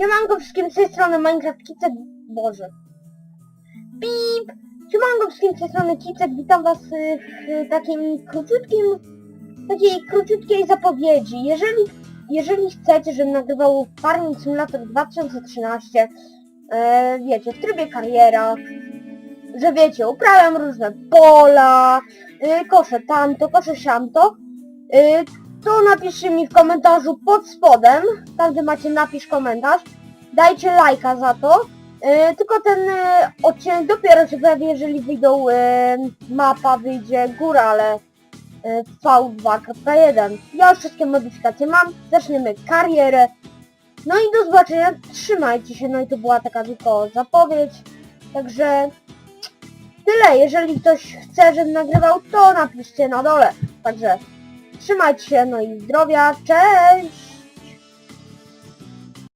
Siemanko wszystkim z tej strony Minecraft Kicek, Boże. Pip! Siemanko wszystkim z tej strony Kicek, witam was w takim króciutkim, takiej króciutkiej zapowiedzi. Jeżeli, jeżeli chcecie, żebym nagrywał Farming Simulator 2013, e, wiecie, w trybie kariera, że wiecie, uprawiam różne pola, y, koszę tamto, koszę siamto, y, to napiszcie mi w komentarzu pod spodem, tam gdzie macie napisz komentarz, dajcie lajka za to, yy, tylko ten yy, odcinek dopiero się pojawi, jeżeli wyjdą, yy, mapa wyjdzie góra, ale yy, V2.1. Ja już wszystkie modyfikacje mam, zaczniemy karierę, no i do zobaczenia, trzymajcie się, no i to była taka tylko zapowiedź, także tyle, jeżeli ktoś chce, żebym nagrywał, to napiszcie na dole, także Trzymajcie się, no i zdrowia, cześć!